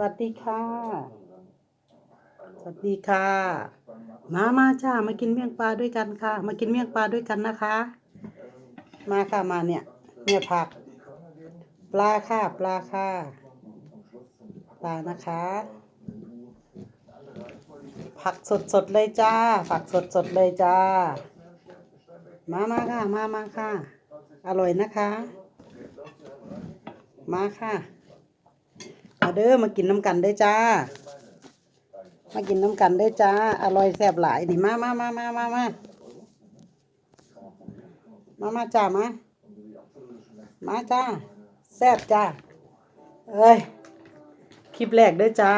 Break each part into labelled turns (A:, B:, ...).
A: วัสดีค่ะ สวัสดีค่ะ มามาจ้า มากินเมี่ยงปลาด้วยกันค่ะ มากินเมี่ยงปลาด้วยกันนะคะ มาค่ะมาเนี่ย เนี่ยผัก ปลาค่ะ ปลาค่ะ ปลานะคะ ผักสดสดๆเลยจ้า ผักสดสดๆเลยจ้า มามาค่ะ มามาค่ะ อร่อยนะคะ มาค่ะ มาเด้อมากินน้ำกันได้จ้า มากินน้ำกันได้จ้า อร่อยแซ่บหลายนี่มามามามามามามามาจ้ามา มาจ้า แซ่บจ้า เอ้ย คลิปแรกเด้จ้า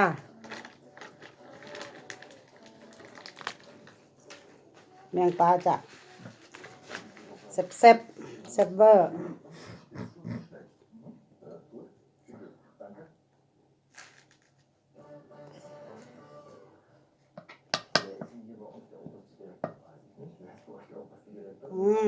A: แมงปลาจ้ะแซ่บแซ่บแซ่บเวอร์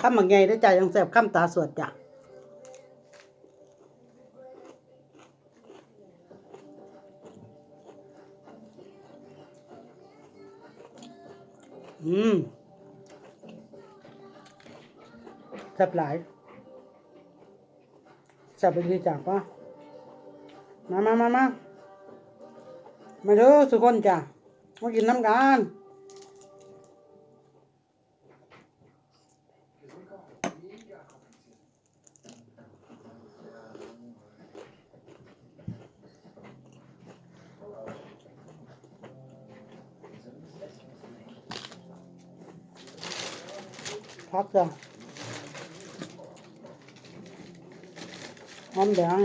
A: ข้ามบางไงได้อจ้ะยังแสบข้ามตาสวดจ้ะอืมแซ่บหลายแซ่บไปทีจ้ะป้ามามามามามาเด้อทุกคนจ้ะมากินน้ำกัน พักจ้ะหอมแดง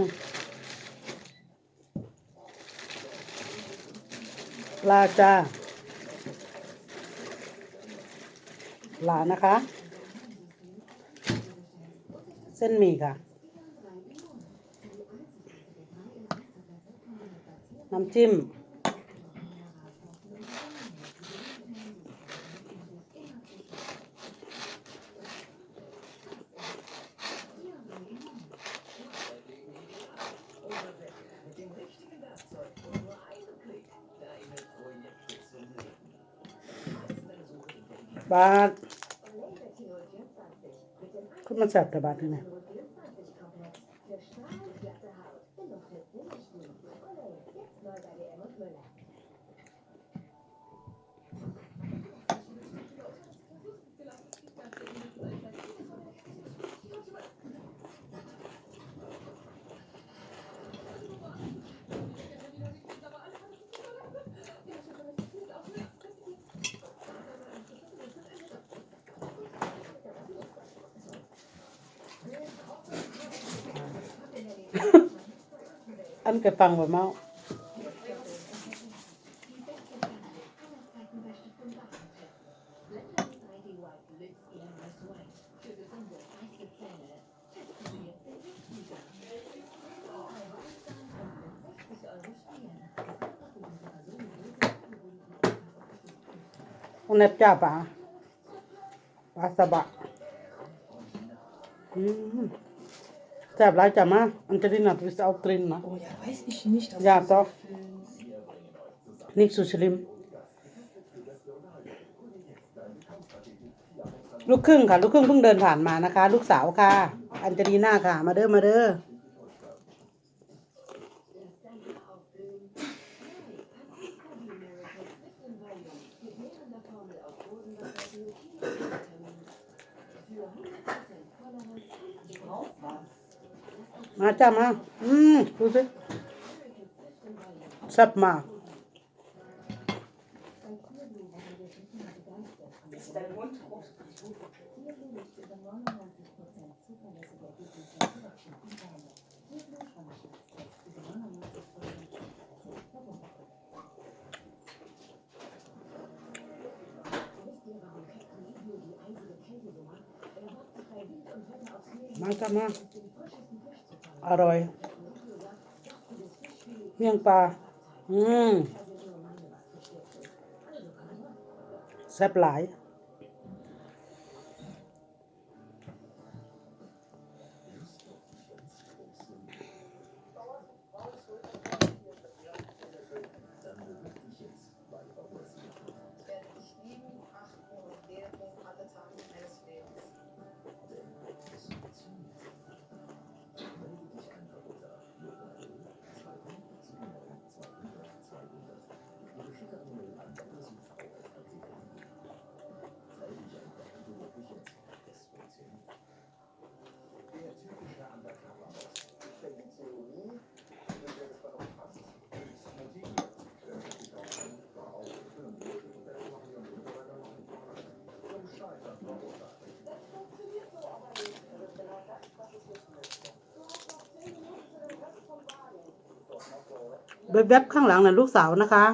A: ปลาจ้าปลานะคะ เส้นหมี่ค่ะ น้ำจิ้ม บาทคุณมันแสบแต่บาทที่ไห อันเคยฟังบ่เมา Un ep จ้าป่าปลาสบะอืม แซ่บหลายจ้ะมาอันจะได้นัดวิสเอาตรินนะ
B: Oh ja, weiß ich nicht. aber
A: Ja,
B: das
A: doch.
B: ist,
A: Nicht so schlimm ลูกครึ่งค่ะ ลูกครึ่งเพิ่งเดินผ่านมานะคะ ลูกสาวค่ะ อันเจลีน่าค่ะ มาเด้อ มาเด้อ மாச்சாமா ம் புது சப்மா Mata, mata. อ
C: ร่อย เมี่ยงปลา อืมแซ่บหลาย แวบๆข้างหลังนะ่ะลูกสาวนะคะ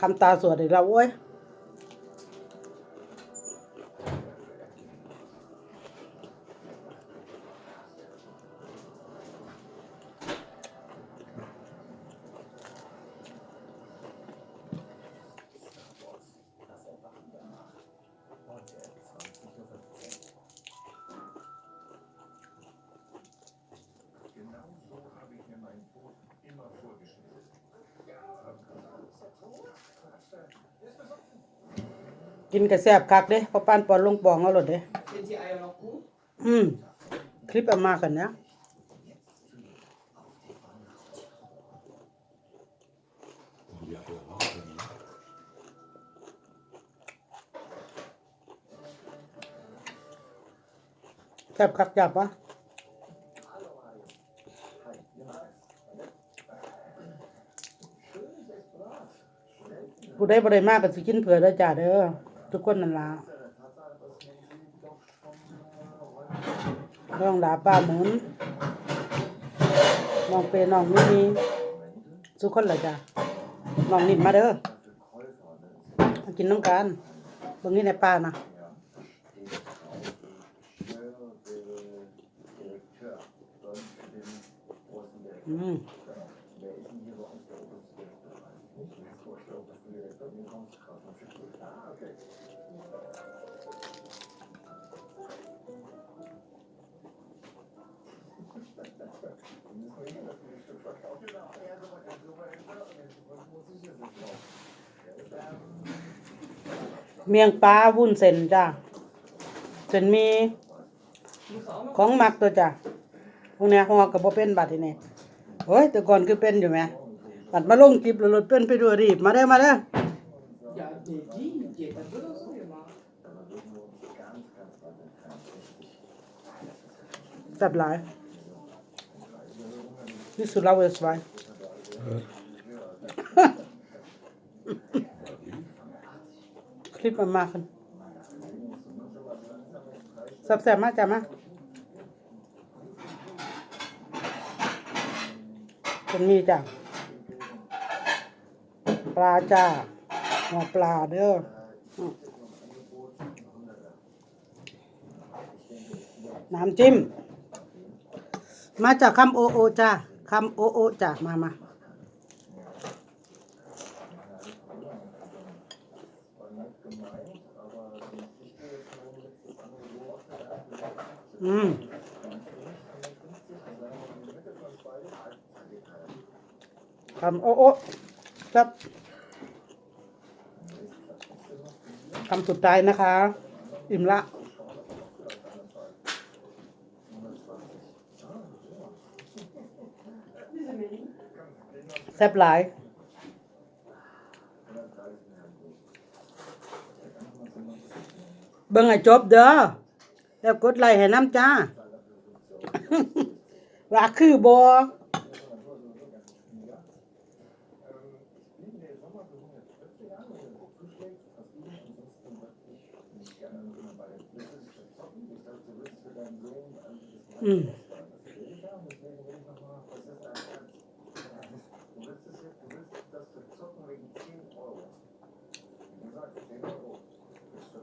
C: คำตาสวดอีกแล้วว้ย กินกระแซบคักเด้พอปานปอนลงปองเอาหลดเด้อืมคลิปเอามากันนะแซบคักจับวะผู้ใดบ่ได้มากก็สิกินเผื่อเด้จ้าเด้อ ทุกคนนั่นละน้องหลาป้าหมุนน้องเปน้องมินีทุกคนเล่ะจ้ะน้องนิ่มมาเด้อกินน้ำกันเบิ่งนี่ในป้านะอืม เมียงปลาวุ้นเส้นจ้ะเส้นมี ของหมักตัวจ้ะพวกเนี้ยห่อกับบ่เป็นบัดทีนี้เฮ้ย แต่ก่อนคือเป็นอยู่ไหมบัดมาลงกิบแล้วรถเป็นไปด้วยรีบ มาเด้มาเด้อ
B: Ja, nee, die, die, das wird auch so gemacht.
D: aber würden wir uns ganz, ganz bald entfernen. Richtig.
C: แซ่บหลายนี่สุดเราเวสไว้ คลิปมันมากขึ้นแซ่บมากจ้ะมาเป็นมีจ้ะปลาจ้าหัวปลาเด้อน้ำจิ้ม มาจากคำโอโอจ้าคำโอโอจ้ามามา อืมคำโอโอครับคำสุดท้ายนะคะ อิ่มละแซ่บหลายเบิ่งให้จบเด้อ แล้วกดไลค์ให้น้ำจ้า ว่าคือบออืม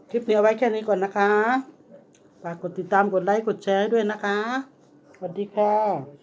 C: คลิปนี้เอาไว้แค่นี้ก่อนนะคะ ฝากกดติดตามกดไลค์กดแชร์ด้วยนะคะ สวัสดีค่ะ